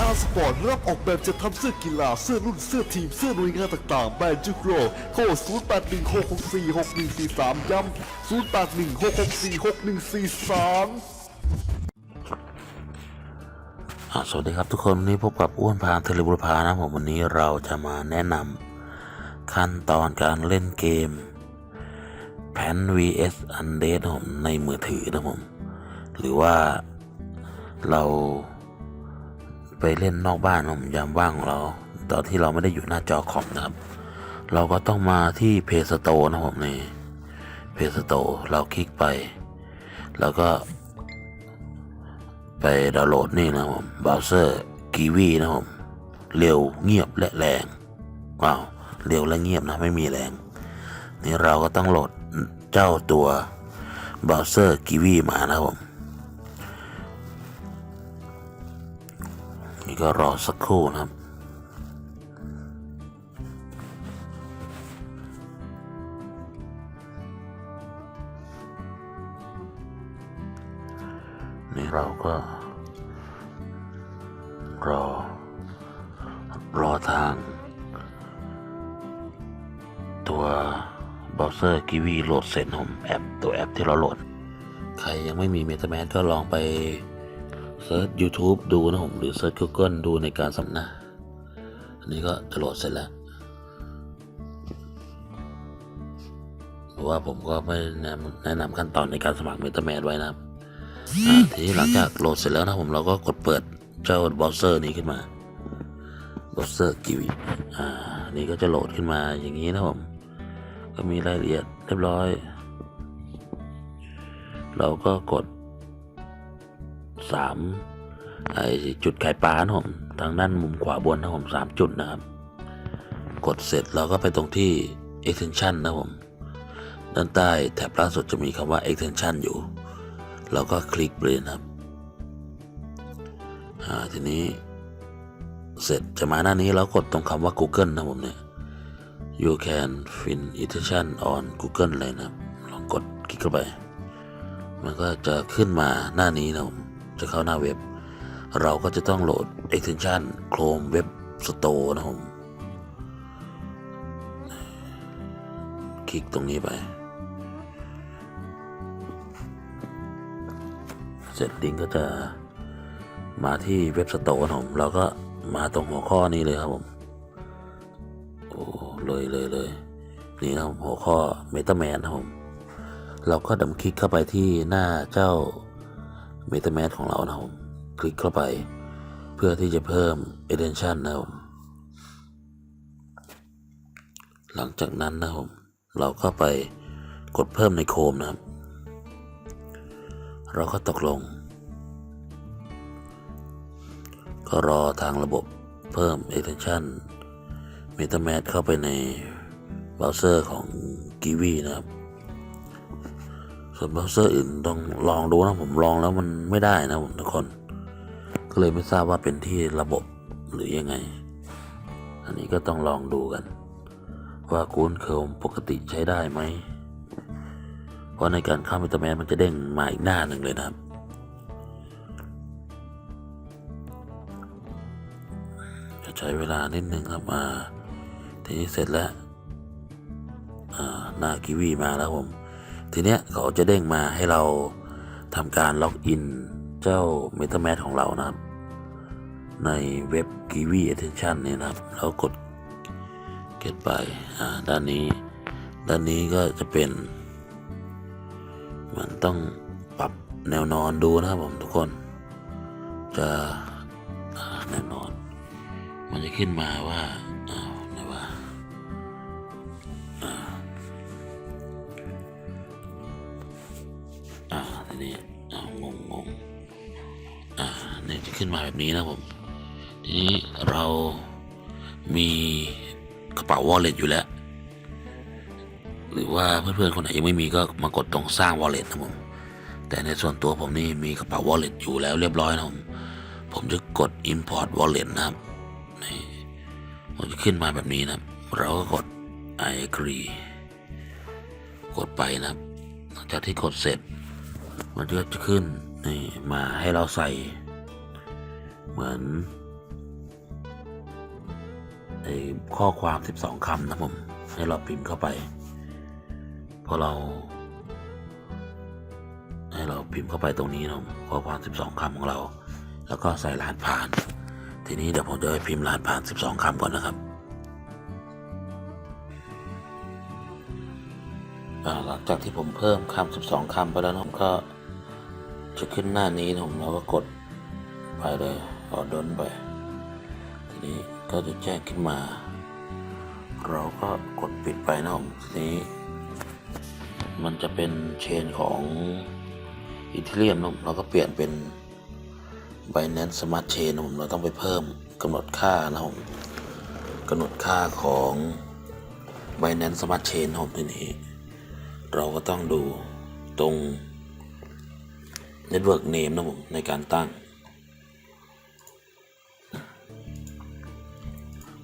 อาร์สปอร์ตรับออกแบบจะทำเสื้อกีฬาเสื้อรุ่นเสื้อทีมเสื้อหน่วยงานต่างๆแบรนด์จุกโรโค้ด0 8 1 6 6 4 6 1 4 3 ย้ำ0 8 1 6 6 4 6 1 4 3อ่าสวัสดีครับทุกคนวันนี้พบกับอ้วนพานเทเลบุรพานะผมวันนี้เราจะมาแนะนำขั้นตอนการเล่นเกมแผ่น vs Undead นะผมในมือถือนะผม หรือว่าเรา ไปเล่นนอกบ้านนะผมยามว่างของเรา ตอนที่เราไม่ได้อยู่หน้าจอคอมนะครับ เราก็ต้องมาที่เพจสโตนะผมนี่เพจสโตเราคลิกไป แล้วก็ ไปดาวน์โหลดนี่นะผมเบราว์เซอร์กีวีนะผมเร็วเงียบและแรงว้าวเร็วและเงียบนะไม่มีแรง นี่เราก็ต้องโหลดเจ้าตัวเบราว์เซอร์กีวีมานะครับผม นี่ก็รอสักครู่นะครับ นี่เราก็รอ รอทาง ตัวเบราว์เซอร์กีวีโหลดเสร็จผมแอปตัวแอปที่เราโหลด ใครยังไม่มี MetaMask ก็ลองไป เซิร์ช YouTube ดูนะผมหรือเซิร์ช Google ดูในการสำนะอันนี้ก็จะโหลดเสร็จแล้วเพราะว่าผมก็ไม่แนะนำนำขั้นตอนในการสมัคร MetaMask ไว้นะครับทีนี้หลังจากโหลดเสร็จแล้วนะผมเราก็กดเปิดเจ้าเบราว์เซอร์นี้ขึ้นมาเบราว์เซอร์กิวอ่านี่ก็จะโหลดขึ้นมาอย่างนี้นะผมก็มีรายละเอียดเรียบร้อย เราก็กด สามไอจุดไข่ปลานะผมทางด้านมุมขวาบนนะผมสามจุดนะครับ กดเสร็จเราก็ไปตรงที่ extension นะผม ด้านใต้แถบล่าสุดจะมีคำว่า extension อยู่ เราก็คลิกเลยนะครับอ่าทีนี้เสร็จจะมาหน้านี้แล้วกดตรงคำว่า Google นะผมเนี่ย you can find edition on Google เลยนะครับลองกดคลิกเข้าไป มันก็จะขึ้นมาหน้านี้นะผม จะเข้าหน้าเว็บ เราก็จะต้องโหลด extension Chrome Web Store นะผม คลิกตรงนี้ไป เสร็จลิงก์ก็จะมาที่เว็บสโตร์ผม เราก็มาตรงหัวข้อนี้เลยครับผม โอ้เลยเลยเลยนี่นะครับหัวข้อ MetaMask นะครับผม เราก็ดำคลิกเข้าไปที่หน้าเจ้า m e t a m a s ของเรานะครับ คลิกเข้าไป เพื่อที่จะเพิ่ม Edition นะครับหลังจากนั้นนะครับ เราก็ไปกดเพิ่มในโคมนะครับ เราก็ตกลง ก็รอทางระบบเพิ่ม extension MetaMask เข้าไปในเบราว์เซอร์ของ g i v i นะครับ ส่วนเบราว์เซอร์อื่นต้องลองดูนะผมลองแล้วมันไม่ได้นะผมทุกคน ก็เลยไม่ทราบว่าเป็นที่ระบบหรือยังไง อันนี้ก็ต้องลองดูกัน ว่ากูนเคิลปกติใช้ได้ไหม เพราะในการข้า MetaMask มันจะเด้งมาอีกหน้าหนึ่งเลยนะครับจะใช้เวลานิดนึงครับมาทีนี้เสร็จแล้วอ่าหน้ากีวีมาแล้วผม ทีเนี้ยเขาจะเด้งมาให้เราทำการล็อกอินเจ้า MetaMask ของเรานะครับ ในเว็บ g i v i Attention นี่นะครับ เรากดเก็ตไปอ่าด้านนี้ ด้านนี้ก็จะเป็น มันต้องปรับแนวนอนดูนะครับผมทุกคน จะแนวนอน มันจะขึ้นมาว่า นี้อ้าวงงงงอ่าเนี่ยจะขึ้นมาแบบนี้นะผม ทีนี้เรามีกระเป๋าวอลเล็ตอยู่แล้ว หรือว่าเพื่อนๆคนไหนยังไม่มีก็มากดตรงสร้าง wallet นะผม แต่ในส่วนตัวผมนี่มีกระเป๋า wallet อยู่แล้วเรียบร้อยนะผม ผมจะกด import wallet นะครับนี่มันจะขึ้นมาแบบนี้นะครับ เราก็กด I agree กดไปนะครับหลังจากที่กดเสร็จ มันก็จะขึ้นนี่มาให้เราใส่ เหมือนไอ้ข้อความ 12คำนะผม ให้เราพิมพ์เข้าไป พอเรา ให้เราพิมพ์เข้าไปตรงนี้นะข้อความ 12คำของเรา แล้วก็ใส่รหัสผ่าน ทีนี้เดี๋ยวผมจะไปพิมพ์รหัสผ่าน 12คำก่อนนะครับหลังจากที่ผมเพิ่มคำ 12 คำไปแล้วนะผมก็ จะขึ้นหน้านี้นะผมเราก็กดไปเลยออดนไป ทีนี้ก็จะแจ้งขึ้นมา เราก็กดปิดไปนะผมทีนี้ มันจะเป็นเชนของอีเทเรียมนะผมเราก็เปลี่ยนเป็น Binance Smart Chain นะผมเราต้องไปเพิ่มกำหนดค่านะผมกำหนดค่าของ Binance Smart Chain นะผมทีนี้ เราก็ต้องดูตรง Network Name นะผมในการตั้ง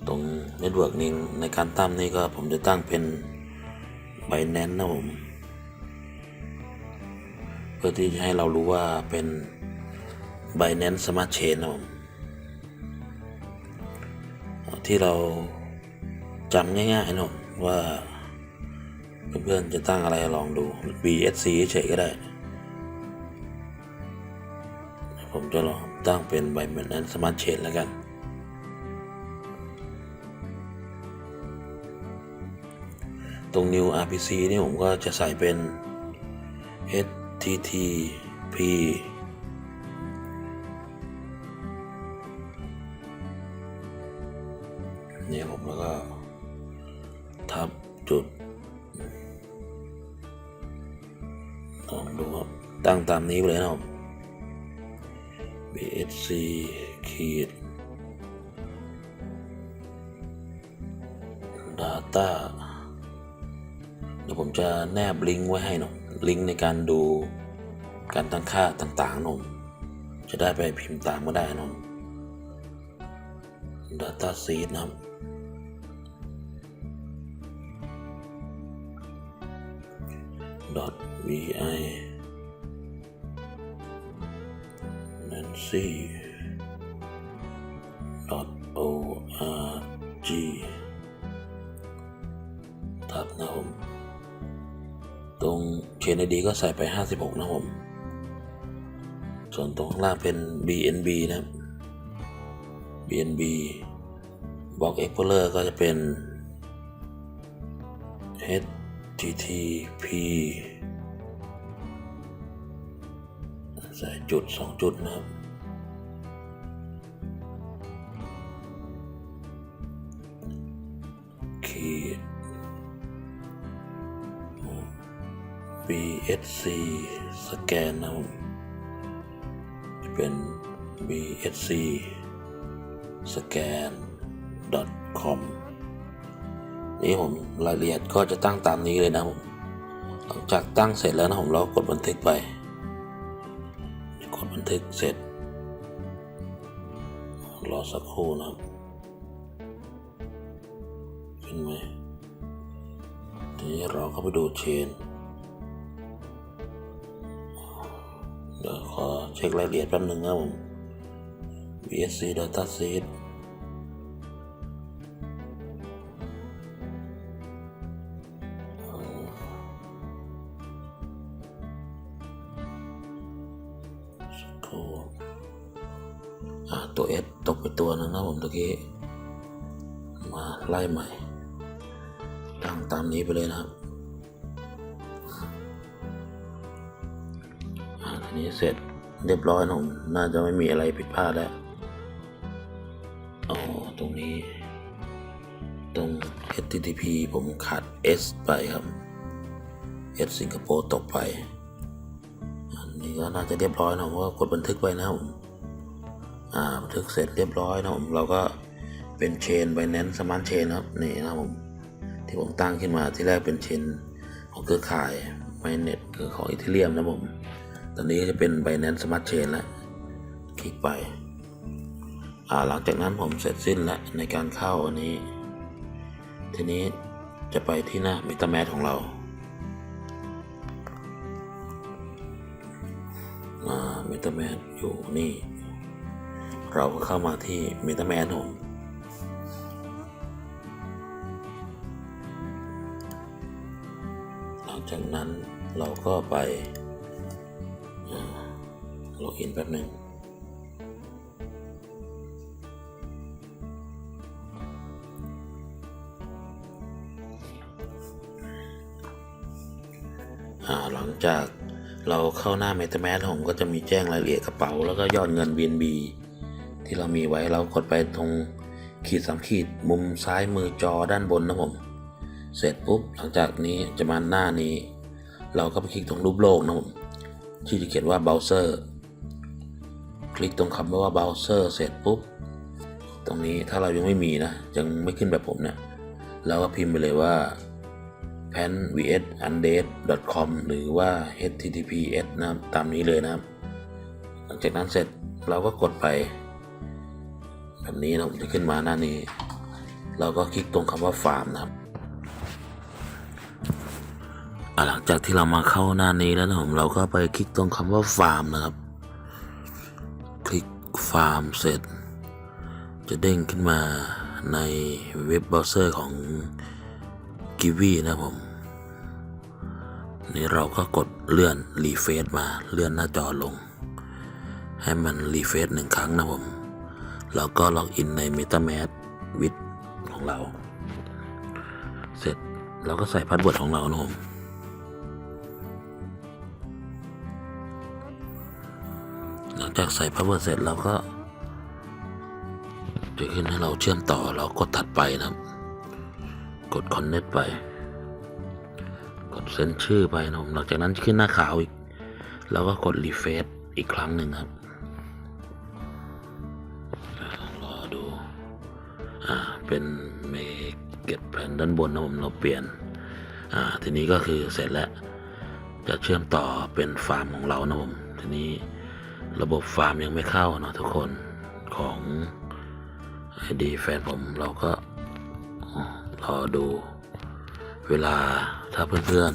ตรง Network Name ในการตั้งนี่ก็ผมจะตั้งเป็น Binance นะผม เพื่อที่จะให้เรารู้ว่าเป็น Binance Smart Chain นะผมที่เราจำง่ายๆนะผมว่าเพื่อนๆจะตั้งอะไรลองดู BSC เฉยก็ได้ ผมจะลองตั้งเป็น Binance Smart Chain แล้วกัน ตรง New RPC นี่ผมก็จะใส่เป็น HTTP เนี่ยผมแล้วก็ทับจุดลองดูครับตั้งตามนี้ไปเลยนะครับ BSC ขีด Data เดี๋ยวผมจะแนบลิงก์ไว้ให้หน่อยลิงก์ในการดูการตั้งค่าต่างๆหนมจะได้ไปพิมพ์ตามก็ได้หนม Data Seed นะครับ .vi .org ทับนะผม ตรงเชนดีก็ใส่ไป 56 นะผม ส่วนตรงข้างล่างเป็น BNB นะครับ BNB Block Explorer ก็จะเป็น HTTP ใส่จุด 2 จุดนะครับ BSC สแกนนะครับผมจะเป็น BSC สแกน com นี่ผมรายละเอียดก็จะตั้งตามนี้เลยนะผมหลังจากตั้งเสร็จแล้วนะผมเรากดบันทึกไป กดบันทึกเสร็จรอสักครู่นะครับขึ้นไหมทีนี้เราเข้าไปดูเชน ดี๋ยวขอเช็ครายละเอียดแป๊บหนึ่งนะผม BSC Dataset ตัว S ตกไปตัวนึงนะผมตะกี้ มาไล่ใหม่ตั้งตามนี้ไปเลยนะครับ เสร็จเรียบร้อยนะผมน่าจะไม่มีอะไรผิดพลาดแล้วอ๋อตรงนี้ ตรง HTTP ผมขาด S ไปครับ S สิงคโปร์ตกไป อันนี้ก็น่าจะเรียบร้อยนะผมก็กดบันทึกไปนะผมอ่าบันทึกเสร็จเรียบร้อยนะผมเราก็เป็นเชน Binance Smart Chain นครับนี่นะผมที่ผมตั้งขึ้นมาที่แรกเป็นเชนของเครือข่าย Mainnet คือของอีเทเรียมนะผม ตอนนี้จะเป็นไปแนนสม Smart Chain แล้ว คลิกไป หลังจากนั้นผมเสร็จสิ้นแล้วในการเข้าอันนี้ ทีนี้จะไปที่หน้า MetaMask ของเรา MetaMask อยู่นี่ เราก็เข้ามาที่ MetaMask ผมหลังจากนั้นเราก็ไป ล็อกอินแป๊บหนึ่งหลังจากเราเข้าหน้า MetaMask ผมก็จะมีแจ้งรายละเอียดกระเป๋า แล้วก็ยอดเงิน BNB ที่เรามีไว้เรากดไปตรงขีดสามขีดมุมซ้ายมือจอด้านบนนะผม เสร็จปุ๊บหลังจากนี้จะมาหน้านี้ เราก็ไปคลิกตรงรูปโลกนะผมที่จะเขียนว่า Browser คลิกตรงคำว่า Browser เสร็จปุ๊บ ตรงนี้ถ้าเรายังไม่มีนะ ยังไม่ขึ้นแบบผมเนี่ยเราก็พิมพ์ไปเลยว่า p a n vs undead com หรือว่า https นะตามนี้เลยนะครับ หลังจากนั้นเสร็จเราก็กดไป แบบนี้นะผมจะขึ้นมาหน้านี้ เราก็คลิกตรงคำว่าฟาร์มนะครับหลังจากที่เรามาเข้าหน้านี้แล้วนะผมเราก็ไปคลิกตรงคำว่าฟาร์มนะครับ ฟาร์มเสร็จ จะเด้งขึ้นมาในเว็บเบราว์เซอร์ของกิวีนะผม นี่เราก็กดเลื่อนรีเฟซมาเลื่อนหน้าจอลง ให้มันรีเฟซหนึ่งครั้งนะผม แล้วก็ล็อกอินใน MetaMask วิดของเรา เสร็จเราก็ใส่พาสเวิร์ดของเรานะผม จากใส่พาสเวิร์เสร็จเราก็จะขึ้นให้เราเชื่อมต่อเรากดถัดไปนะครับ กด connect ไป กดเซ็นชื่อไปนะผมหลังจากนั้นขึ้นหน้าขาวอีก แล้วก็กด refresh อีกครั้งหนึ่งครับรอดู อ่า เป็นเมเก็ตแผ่นด้านบนนะผมเราเปลี่ยน อ่า ทีนี้ก็คือเสร็จแล้ว จะเชื่อมต่อเป็นฟาร์มของเรานะผม ทีนี้ ระบบฟาร์มยังไม่เข้าเนาะทุกคนของไอดีแฟนผมเราก็รอดูเวลาถ้าเพื่อน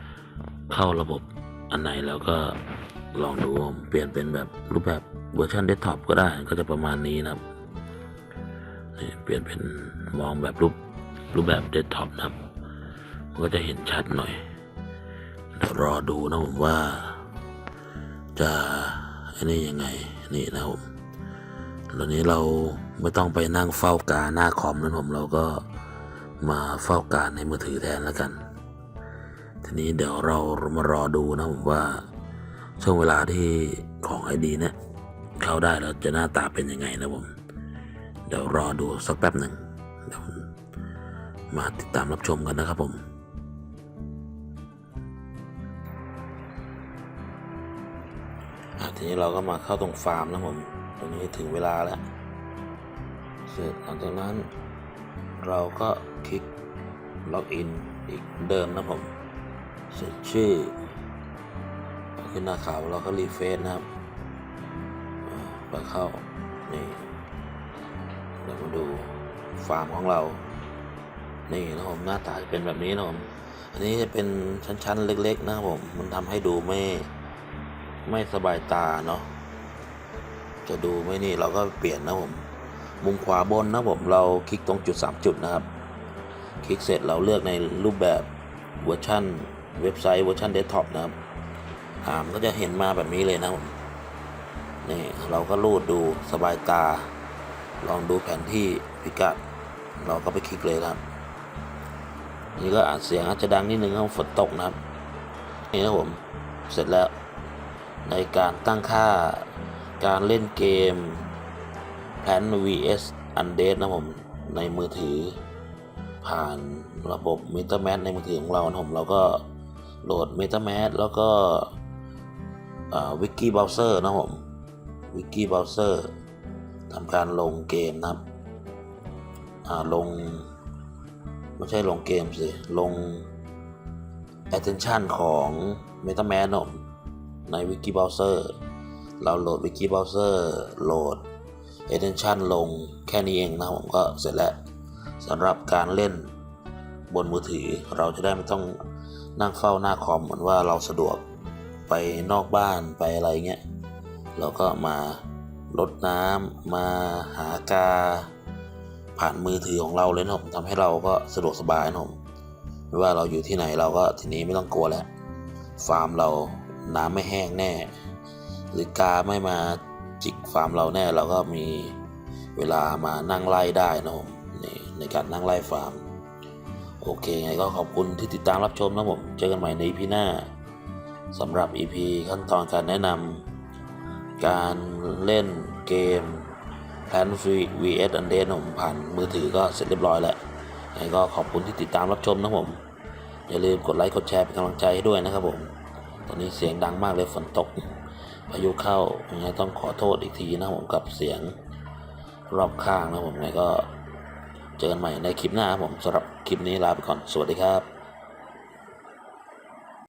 ๆ เข้าระบบอันไหนแล้วก็ลองดูเปลี่ยนเป็นแบบรูปแบบเวอร์ชันเดสก์ท็อปก็ได้ก็จะประมาณนี้นะครับนี่เปลี่ยนเป็นมองแบบรูปรูปแบบเดสก์ท็อปนะครับก็จะเห็นชัดหน่อยเดี๋ยวรอดูนะผมว่าจะ อันนี้ยังไงนี่นะผมตอนนี้เราไม่ต้องไปนั่งเฝ้ากาหน้าคอมนะผมเราก็มาเฝ้าการในมือถือแทนแล้วกัน ทีนี้เดี๋ยวเรามารอดูนะผมว่าช่วงเวลาที่ของไอดีเนี่ยเข้าได้แล้วจะหน้าตาเป็นยังไงนะผม เดี๋ยวรอดูสักแป๊บหนึ่งมาติดตามรับชมกันนะครับผม ทีนี้เราก็มาเข้าตรงฟาร์มนะผมตรงนี้ถึงเวลาแล้ว เสร็จหลังจากนั้น เราก็คลิกล็อกอินอีกเดิมนะผมเสร็จชื่อ ขึ้นหน้าขาวเราก็รีเฟซนะครับอ่าไปเข้า นี่เดี๋ยวมาดูฟาร์มของเรา นี่นะผมหน้าตาเป็นแบบนี้นะผม อันนี้จะเป็นชั้นๆเล็ก ๆ นะครับผม มันทำให้ดูไม่ ไม่สบายตาเนาะจะดูไม่นี่เราก็เปลี่ยนนะผม มุมขวาบนนะผมเราคลิกตรงจุด 3 จุดนะครับ คลิกเสร็จเราเลือกในรูปแบบเวอร์ชันเว็บไซต์เวอร์ชันเดสก์ท็อปนะครับอ่ามก็จะเห็นมาแบบนี้เลยนะผมนี่เราก็รูดดูสบายตา ลองดูแผนที่พิกัด เราก็ไปคลิกเลยครับ นี่ก็อาจเสียงอาจจะดังนิดนึงเพราะฝนตกนะครับ นี่นะผม เสร็จแล้ว ในการตั้งค่าการเล่นเกม Plan vs Undead นะผมในมือถือ ผ่านระบบ MetaMask ในมือถือของเรานะผมเราก็โหลด MetaMask แล้วก็วิกกี้เบราว์เซอร์นะผมวิกกี้เบราว์เซอร์ทำการลงเกมนะครับลง ไม่ใช่ลงเกมสิ ลง attention ของ MetaMask นะผม ใน Wiki Browser เราโหลด Wiki Browser โหลด attention ลงแค่นี้เองนะผมก็เสร็จแล้วสำหรับการเล่นบนมือถือเราจะได้ไม่ต้องนั่งเฝ้าหน้าคอมเหมือนว่าเราสะดวกไปนอกบ้านไปอะไรเงี้ยเราก็มาลดน้ำมาหากา ผ่านมือถือของเราเลยนะผมทำให้เราก็สะดวกสบายนะผมไม่ว่าเราอยู่ที่ไหนเราก็ทีนี้ไม่ต้องกลัวแล้วฟาร์มเรา น้ำไม่แห้งแน่ หรือกาไม่มาจิกฟาร์มเราแน่เราก็มีเวลามานั่งไล่ได้นะผมนี่ในการนั่งไล่ฟาร์ม โอเคไงก็ขอบคุณที่ติดตามรับชมนะผม เจอกันใหม่ใน EP หน้าสำหรับ EP ขั้นตอนการแนะนำการเล่นเกม Plan vs Undead ผมผ่านมือถือก็เสร็จเรียบร้อยแล้วไงก็ขอบคุณที่ติดตามรับชมนะผม อย่าลืมกดไลค์กดแชร์เป็นกำลังใจให้ด้วยนะครับผม ตอนนี้เสียงดังมากเลยฝนตกพายุเข้ายังไงต้องขอโทษอีกทีนะผมกับเสียงรอบข้างนะผมไงก็เจอกันใหม่ในคลิปหน้าครับผมสำหรับคลิปนี้ลาไปก่อนสวัสดีครับ